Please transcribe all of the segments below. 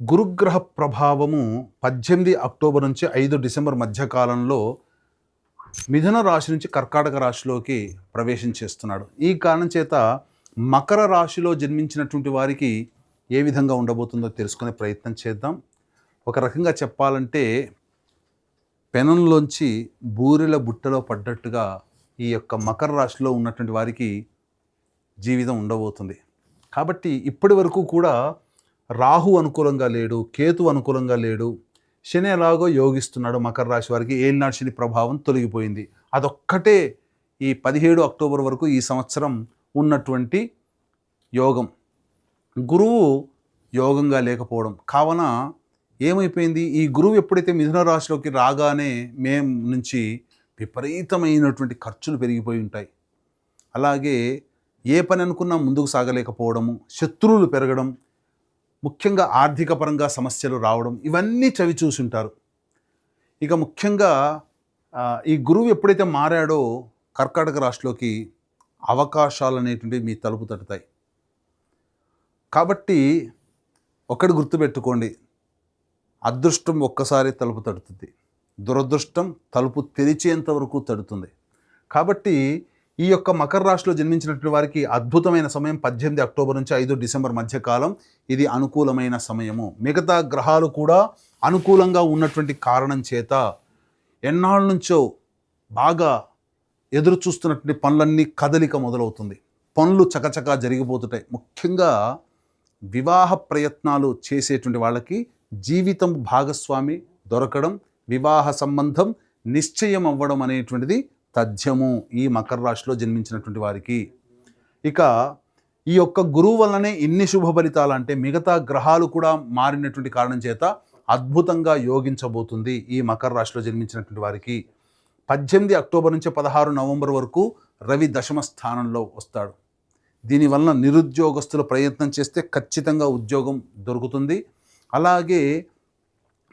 గురుగ్రహ ప్రభావము పద్దెనిమిది అక్టోబర్ నుంచి ఐదు డిసెంబర్ మధ్యకాలంలో మిథున రాశి నుంచి కర్కాటక రాశిలోకి ప్రవేశం చేస్తున్నాడు. ఈ కారణం చేత మకర రాశిలో జన్మించినటువంటి వారికి ఏ విధంగా ఉండబోతుందో తెలుసుకునే ప్రయత్నం చేద్దాం. ఒక రకంగా చెప్పాలంటే పెనంలోంచి బూరెల బుట్టలో పడ్డట్టుగా ఈ యొక్క మకర రాశిలో ఉన్నటువంటి వారికి జీవితం ఉండబోతుంది. కాబట్టి ఇప్పటి వరకు కూడా రాహు అనుకూలంగా లేడు కేతు అనుకూలంగా లేడు శని ఎలాగో యోగిస్తున్నాడు మకర రాశి వారికి ఏలినాడు శని ప్రభావం తొలగిపోయింది. అదొక్కటే ఈ పదిహేడు అక్టోబర్ వరకు ఈ సంవత్సరం ఉన్నటువంటి యోగం. గురువు యోగంగా లేకపోవడం కావున ఏమైపోయింది? ఈ గురువు ఎప్పుడైతే మిథున రాశిలోకి రాగానే మేం నుంచి విపరీతమైనటువంటి ఖర్చులు పెరిగిపోయి ఉంటాయి. అలాగే ఏ పని అనుకున్నా ముందుకు సాగలేకపోవడము శత్రువులు పెరగడం ముఖ్యంగా ఆర్థిక పరంగా సమస్యలు రావడం ఇవన్నీ చవి చూసుంటారు. ఇక ముఖ్యంగా ఈ గురువు ఎప్పుడైతే మారాడో కర్కాటక రాశిలోకి అవకాశాలు అనేటువంటివి మీ తలుపు తట్టుతాయి. కాబట్టి ఒకటి గుర్తుపెట్టుకోండి. అదృష్టం ఒక్కసారి తలుపు తడుతుంది. దురదృష్టం తలుపు తెరిచేంత వరకు తడుతుంది. కాబట్టి ఈ యొక్క మకర రాశిలో జన్మించినటువంటి వారికి అద్భుతమైన సమయం పద్దెనిమిది అక్టోబర్ నుంచి ఐదు డిసెంబర్ మధ్యకాలం. ఇది అనుకూలమైన సమయము. మిగతా గ్రహాలు కూడా అనుకూలంగా ఉన్నటువంటి కారణం చేత ఎన్నాళ్ళ నుంచో బాగా ఎదురు చూస్తున్నటువంటి పనులన్నీ కదలిక మొదలవుతుంది. పనులు చకచకా జరిగిపోతుంటాయి. ముఖ్యంగా వివాహ ప్రయత్నాలు చేసేటువంటి వాళ్ళకి జీవితం భాగస్వామి దొరకడం వివాహ సంబంధం నిశ్చయం అవ్వడం అనేటువంటిది తథ్యము ఈ మకర రాశిలో జన్మించినటువంటి వారికి. ఇక ఈ యొక్క గురువు వల్లనే ఇన్ని శుభ ఫలితాలు అంటే మిగతా గ్రహాలు కూడా మారినటువంటి కారణం చేత అద్భుతంగా యోగించబోతుంది ఈ మకర రాశిలో జన్మించినటువంటి వారికి. పద్దెనిమిది అక్టోబర్ నుంచి పదహారు నవంబర్ వరకు రవి దశమ స్థానంలో వస్తాడు. దీనివలన నిరుద్యోగస్తులు ప్రయత్నం చేస్తే ఖచ్చితంగా ఉద్యోగం దొరుకుతుంది. అలాగే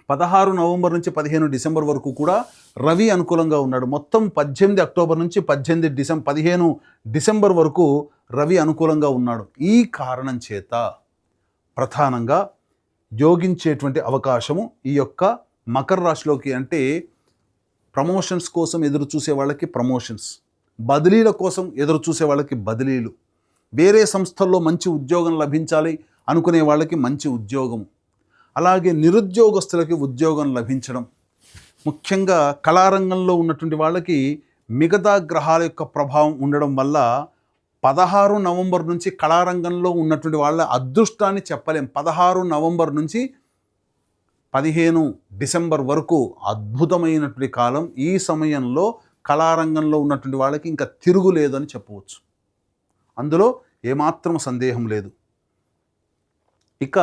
పదహారు నవంబర్ నుంచి పదిహేను డిసెంబర్ వరకు కూడా రవి అనుకూలంగా ఉన్నాడు. మొత్తం పద్దెనిమిది అక్టోబర్ నుంచి పద్దెనిమిది డిసెంబర్ పదిహేను డిసెంబర్ వరకు రవి అనుకూలంగా ఉన్నాడు. ఈ కారణం చేత ప్రధానంగా యోగించేటువంటి అవకాశము ఈ యొక్క మకర రాశిలోకి అంటే ప్రమోషన్స్ కోసం ఎదురు చూసే వాళ్ళకి ప్రమోషన్స్ బదిలీల కోసం ఎదురు చూసే వాళ్ళకి బదిలీలు వేరే సంస్థల్లో మంచి ఉద్యోగం లభించాలి అనుకునే వాళ్ళకి మంచి ఉద్యోగం అలాగే నిరుద్యోగస్తులకి ఉద్యోగం లభించడం. ముఖ్యంగా కళారంగంలో ఉన్నటువంటి వాళ్ళకి మిగతా గ్రహాల యొక్క ప్రభావం ఉండడం వల్ల పదహారు నవంబర్ నుంచి కళారంగంలో ఉన్నటువంటి వాళ్ళ అదృష్టాన్ని చెప్పలేం. పదహారు నవంబర్ నుంచి పదిహేను డిసెంబర్ వరకు అద్భుతమైనటువంటి కాలం. ఈ సమయంలో కళారంగంలో ఉన్నటువంటి వాళ్ళకి ఇంకా తిరుగులేదని చెప్పవచ్చు. అందులో ఏమాత్రం సందేహం లేదు. ఇక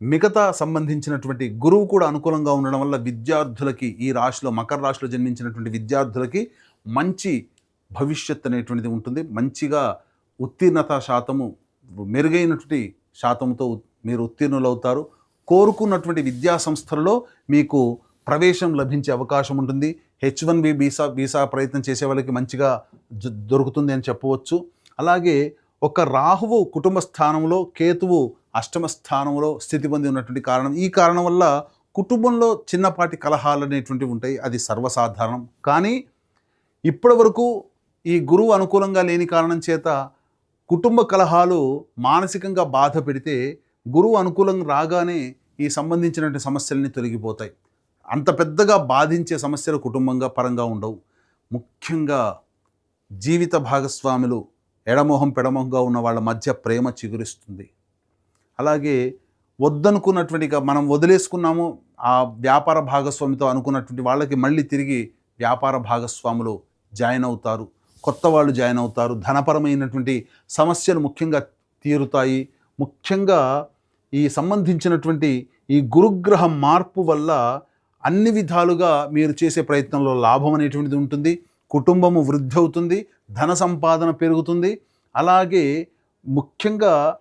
మిగతా సంబంధించినటువంటి గురువు కూడా అనుకూలంగా ఉండడం వల్ల విద్యార్థులకి ఈ రాశిలో మకర రాశిలో జన్మించినటువంటి విద్యార్థులకి మంచి భవిష్యత్ అనేటువంటిది ఉంటుంది. మంచిగా ఉత్తీర్ణత శాతము మెరుగైనటువంటి శాతంతో మీరు ఉత్తీర్ణులవుతారు. కోరుకున్నటువంటి విద్యా సంస్థలలో మీకు ప్రవేశం లభించే అవకాశం ఉంటుంది. H one B visa visa ప్రయత్నం చేసే వాళ్ళకి మంచిగా దొరుకుతుంది అని చెప్పవచ్చు. అలాగే ఒక రాహువు కుటుంబ స్థానంలో కేతువు అష్టమ స్థానంలో స్థితి పొంది ఉన్నటువంటి కారణం. ఈ కారణం వల్ల కుటుంబంలో చిన్నపాటి కలహాలు అనేటువంటివి ఉంటాయి. అది సర్వసాధారణం. కానీ ఇప్పటి వరకు ఈ గురువు అనుకూలంగా లేని కారణం చేత కుటుంబ కలహాలు మానసికంగా బాధ పెడితే గురువు అనుకూలంగా రాగానే ఈ సంబంధించినటువంటి సమస్యలన్నీ తొలగిపోతాయి. అంత పెద్దగా బాధించే సమస్యలు కుటుంబంగా పరంగా ఉండవు. ముఖ్యంగా జీవిత భాగస్వాములు ఎడమోహం పెడమోహంగా ఉన్న వాళ్ళ మధ్య ప్రేమ చిగురిస్తుంది. అలాగే వద్దనుకున్నటువంటి మనం వదిలేసుకున్నాము ఆ వ్యాపార భాగస్వామితో అనుకున్నటువంటి వాళ్ళకి మళ్ళీ తిరిగి వ్యాపార భాగస్వాములు జాయిన్ అవుతారు. కొత్త వాళ్ళు జాయిన్ అవుతారు. ధనపరమైనటువంటి సమస్యలు ముఖ్యంగా తీరుతాయి. ముఖ్యంగా ఈ సంబంధించినటువంటి ఈ గురుగ్రహ మార్పు వల్ల అన్ని విధాలుగా మీరు చేసే ప్రయత్నంలో లాభం అనేటువంటిది ఉంటుంది. కుటుంబము వృద్ధి అవుతుంది. ధన సంపాదన పెరుగుతుంది. అలాగే ముఖ్యంగా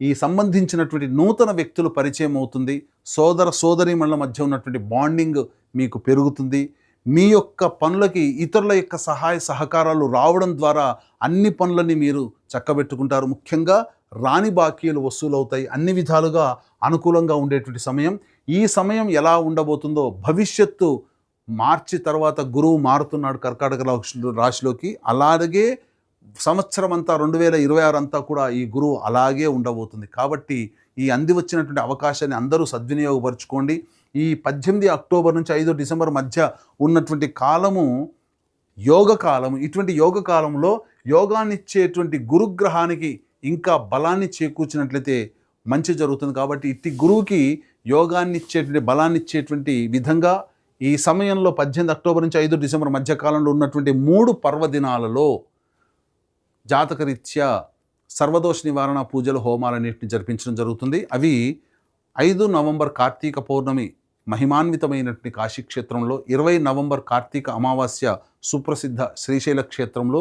ఈ సంబంధించినటువంటి నూతన వ్యక్తులు పరిచయం అవుతుంది. సోదర సోదరీమణుల మధ్య ఉన్నటువంటి బాండింగ్ మీకు పెరుగుతుంది. మీ యొక్క పనులకి ఇతరుల యొక్క సహాయ సహకారాలు రావడం ద్వారా అన్ని పనులని మీరు చక్కబెట్టుకుంటారు. ముఖ్యంగా రాని బాకీలు వసూలవుతాయి. అన్ని విధాలుగా అనుకూలంగా ఉండేటువంటి సమయం. ఈ సమయం ఎలా ఉండబోతుందో భవిష్యత్తు మార్చి తర్వాత గురువు మారుతున్నాడు కర్కాటక రాశిలోకి. అలాగే సంవత్సరం అంతా రెండు వేల ఇరవై ఆరు అంతా కూడా ఈ గురువు అలాగే ఉండబోతుంది. కాబట్టి ఈ అంది వచ్చినటువంటి అవకాశాన్ని అందరూ సద్వినియోగపరచుకోండి. ఈ పద్దెనిమిది అక్టోబర్ నుంచి ఐదు డిసెంబర్ మధ్య ఉన్నటువంటి కాలము యోగ కాలము ఇటువంటి యోగ కాలంలో యోగాన్నిచ్చేటువంటి గురుగ్రహానికి ఇంకా బలాన్ని చేకూర్చినట్లయితే మంచి జరుగుతుంది. కాబట్టి ఇట్టి గురువుకి యోగాన్ని ఇచ్చేటువంటి బలాన్ని ఇచ్చేటువంటి విధంగా ఈ సమయంలో పద్దెనిమిది అక్టోబర్ నుంచి ఐదు డిసెంబర్ మధ్య కాలంలో ఉన్నటువంటి మూడు పర్వదినాలలో జాతకరీత్యా సర్వదోష నివారణ పూజలు హోమాలన్నింటిని జరిపించడం జరుగుతుంది. అవి ఐదు నవంబర్ కార్తీక పౌర్ణమి మహిమాన్వితమైనటువంటి కాశీక్షేత్రంలో ఇరవై నవంబర్ కార్తీక అమావాస్య సుప్రసిద్ధ శ్రీశైల క్షేత్రంలో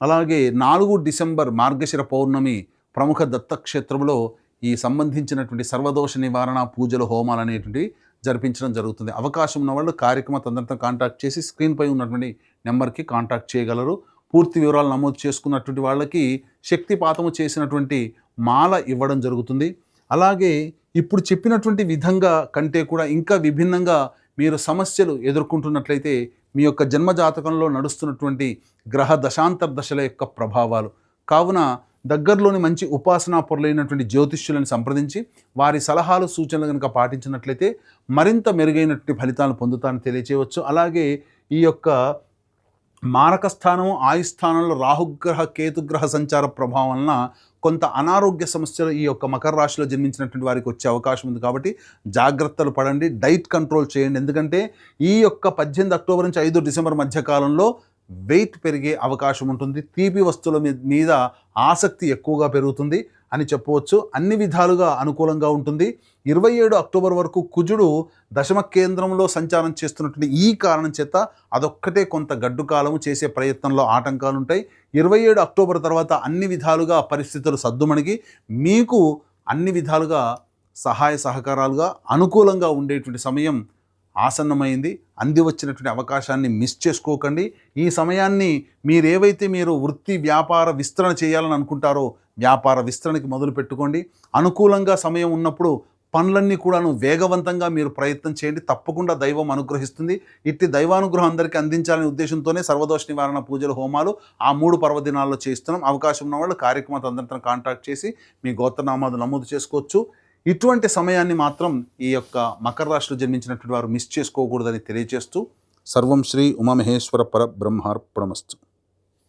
అలాగే నాలుగు డిసెంబర్ మార్గశిర పౌర్ణమి ప్రముఖ దత్తక్షేత్రంలో ఈ సంబంధించినటువంటి సర్వదోష నివారణ పూజలు హోమాలు అనేటువంటివి జరిపించడం జరుగుతుంది. అవకాశం ఉన్న వాళ్ళు కార్యక్రమ తొందరతో కాంటాక్ట్ చేసి స్క్రీన్పై ఉన్నటువంటి నెంబర్కి కాంటాక్ట్ చేయగలరు. పూర్తి వివరాలు నమోదు చేసుకున్నటువంటి వాళ్ళకి శక్తిపాతము చేసినటువంటి మాల ఇవ్వడం జరుగుతుంది. అలాగే ఇప్పుడు చెప్పినటువంటి విధంగా కంటే కూడా ఇంకా విభిన్నంగా మీరు సమస్యలు ఎదుర్కొంటున్నట్లయితే మీ యొక్క జన్మజాతకంలో నడుస్తున్నటువంటి గ్రహ దశాంతర దశల యొక్క ప్రభావాలు. కావున దగ్గరలోని మంచి ఉపాసనా పొరలైనటువంటి జ్యోతిష్యులను సంప్రదించి వారి సలహాలు సూచనలు కనుక పాటించినట్లయితే మరింత మెరుగైనటువంటి ఫలితాలను పొందుతానని తెలియచేయవచ్చు. అలాగే ఈ యొక్క మారక స్థానము ఆయుస్థానంలో రాహుగ్రహ కేతుగ్రహ సంచార ప్రభావం వలన కొంత అనారోగ్య సమస్యలు ఈ యొక్క మకర రాశిలో జన్మించినటువంటి వారికి వచ్చే అవకాశం ఉంది కాబట్టి జాగ్రత్తలు పడండి డైట్ కంట్రోల్ చేయండి. ఎందుకంటే ఈ యొక్క పద్దెనిమిది అక్టోబర్ నుంచి ఐదు డిసెంబర్ మధ్య కాలంలో వెయిట్ పెరిగే అవకాశం ఉంటుంది. తీపి వస్తువుల మీ- మీద ఆసక్తి ఎక్కువగా పెరుగుతుంది. అని చెప్పవచ్చు. అన్ని విధాలుగా అనుకూలంగా ఉంటుంది. ఇరవై ఏడు అక్టోబర్ వరకు కుజుడు దశమ కేంద్రంలో సంచారం చేస్తున్నటువంటి ఈ కారణం చేత అదొక్కటే కొంత గడ్డు కాలము చేసే ప్రయత్నంలో ఆటంకాలు ఉంటాయి ఇరవై ఏడు అక్టోబర్ తర్వాత అన్ని విధాలుగా పరిస్థితులు సద్దుమణిగి మీకు అన్ని విధాలుగా సహాయ సహకారాలుగా అనుకూలంగా ఉండేటువంటి సమయం ఆసన్నమైంది. అంది వచ్చినటువంటి అవకాశాన్ని మిస్ చేసుకోకండి. ఈ సమయాన్ని మీరేవైతే మీరు వృత్తి వ్యాపార విస్తరణ చేయాలని అనుకుంటారో వ్యాపార విస్తరణకి మొదలు పెట్టుకోండి. అనుకూలంగా సమయం ఉన్నప్పుడు పనులన్నీ కూడాను వేగవంతంగా మీరు ప్రయత్నం చేయండి. తప్పకుండా దైవం అనుగ్రహిస్తుంది. ఇట్టి దైవానుగ్రహం అందరికీ అందించాలనే ఉద్దేశంతోనే సర్వదోష నివారణ పూజలు హోమాలు ఆ మూడు పర్వదినాల్లో చేస్తున్నాం. అవకాశం ఉన్న వాళ్ళు కార్యక్రమం అందరితో కాంటాక్ట్ చేసి మీ గోత్రనామాలు నమోదు చేసుకోవచ్చు. ఇటువంటి సమయాన్ని మాత్రం ఈ యొక్క మకర రాశిలో జన్మించినటువంటి వారు మిస్ చేసుకోకూడదని తెలియజేస్తూ సర్వం శ్రీ ఉమామహేశ్వర పర బ్రహ్మార్పణమస్తు.